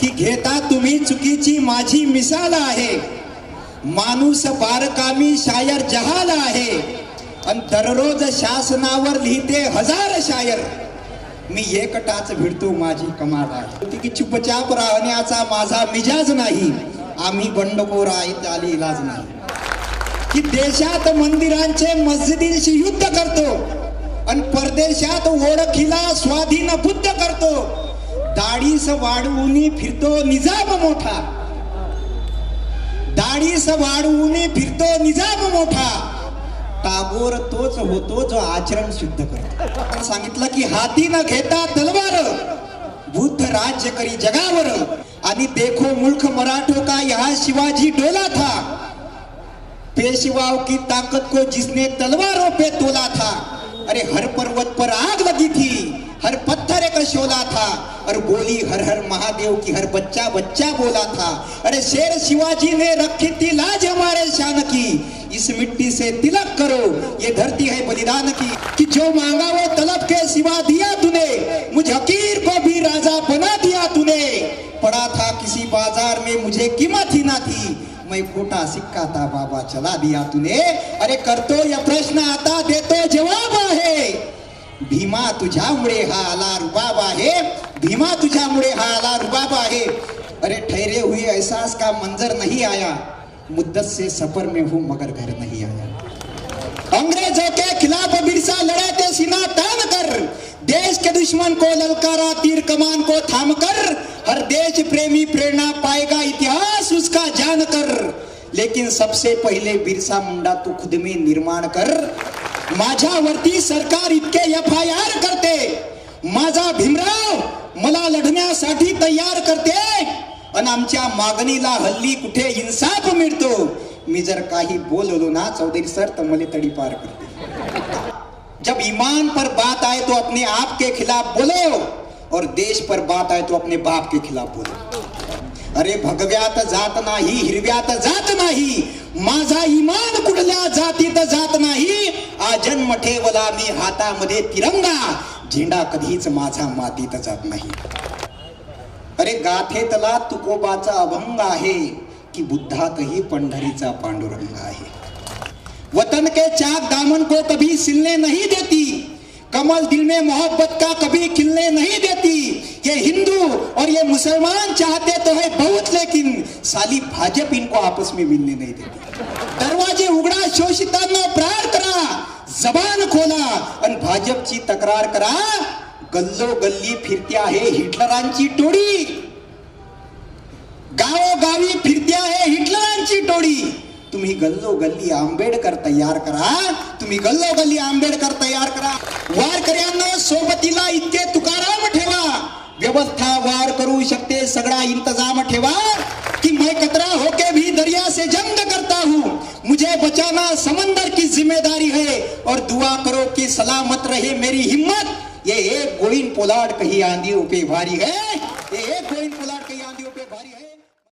की घेता तुम्ही चुकीची माझी मिसाल आहे. माणूस बारकामी शायर जहाल आहे. आणि दररोज शासनावर लिहिते हजार शायर. मी एकटाच भिडतो माझी कमाल आहे. की चुपचाप राहण्याचा माझा मिजाज नाही. आम्ही बंडखोर आहेत आली इलाज नाही. की देशात मंदिरांचे मस्जिदींशी युद्ध करतो. आणि परदेशात ओळखीला स्वाधीन बुद्ध करतो. दाढीस वाढवून फिरतो निजाम मोठा. दाढीस वाढवून फिरतो निजाम मोठा. टागोर तोच होतो जो आचरण शुद्ध करतो. सांगितलं की हाती न घेता तलवार. बुद्ध राज्य करी जगावर. आणि देखो मुल्क मराठो का यहाँ शिवाजी डोला था. पेशवाओं की ताकत को जिसने तलवारों पे तोला था. अरे हर पर्वत शोला था और बोली, हर हर महादेव की, हर बच्चा बच्चा बोला था। अरे शेर शिवाजी ने रखी थी लाज हमारे शान की। इस मिट्टी से तिलक करो, ये धरती है बलिदान की। कि जो मांगा वो तलब के सिवा दिया तूने। मुझ हकीर को भी राजा बना दिया तूने। पड़ा था किसी बाज़ार में, मुझे कीमत ही ना थी। मैं खोटा सिक्का था, बाबा चला दिया तूने। अरे कर तो यह प्रश्न आता देतो जवाब आहे। भीमा तुझ्यामुळे हा आला रुबाब आहे. भीमा तुझ्यामुळे हा आला रुबाब आहे. अरे ठहरे हुए एहसास का मंजर नहीं आया. मुद्दत से सफर में हूँ मगर घर नहीं आया. अंग्रेजों के खिलाफ बिरसा लड़े थे सीना तान कर. देश के दुश्मन को ललकारा तीर कमान को थाम कर. हर देश प्रेमी प्रेरणा पाएगा इतिहास उसका जान कर. लेकिन सबसे पहले बिरसा मुंडा तू खुद में निर्माण कर. माझ्यावरती सरकार इतके एफ आय आर करते. माझा भीमराव मला लढण्यासाठी तयार करते. आणि आमच्या मागणीला हल्ली कुठे इन्साफ मिळतो? मी जर काही बोललो ना चौधरी सर तर मला तडी पार करते. जब ईमान पर बात आए तो अपने आप के खिलाफ बोलो और देश पर बात आए तो अपने बाप के खिलाफ बोलो. अरे भगव्यात जात नाही हिरव्यात जात नाही माझा इमान कुठल्या जातीत जात नाही हा जन्म ठेवला मी हातामध्ये तिरंगा. झेंडा कधीच माझा मातीत जात नाही. अरे गाथेतला तुकोबाचा अभंग आहे की बुद्धातही पंढरीचा पांडुरंग आहे. वतन के चाक दामन को कभी सिलने नहीं देती. कमल दिल में मोहब्बत का कभी खिलने नहीं देती. ये हिंदू और ये मुसलमान चाहते तो है बहुत लेकिन साली भाजप इनको आपस में मिलने नहीं देती. दरवाजे उघडा शोषितांना आणि भाजपची तक्रार करा. गल्लो गल्ली फिरते आहे हिटलरांची टोळी. गावोगावी फिरते आहे हिटलरांची टोळी. तुम्ही गल्लो गल्ली आंबेडकर तयार करा. तुम्ही गल्लो गल्ली आंबेडकर तयार करा. वारकऱ्यांना सोबतीला इतके तुकाराम ठेवा. व्यवस्था वार करू शकते सगळा इंतजाम ठेवा. की मैं कतरा होके भी दर्या से जंग कर. मुझे बचाना समंदर की जिम्मेदारी है और दुआ करो कि सलामत रहे मेरी हिम्मत। ये एक गोविंद पोलाड कही आंधी पे भारी है।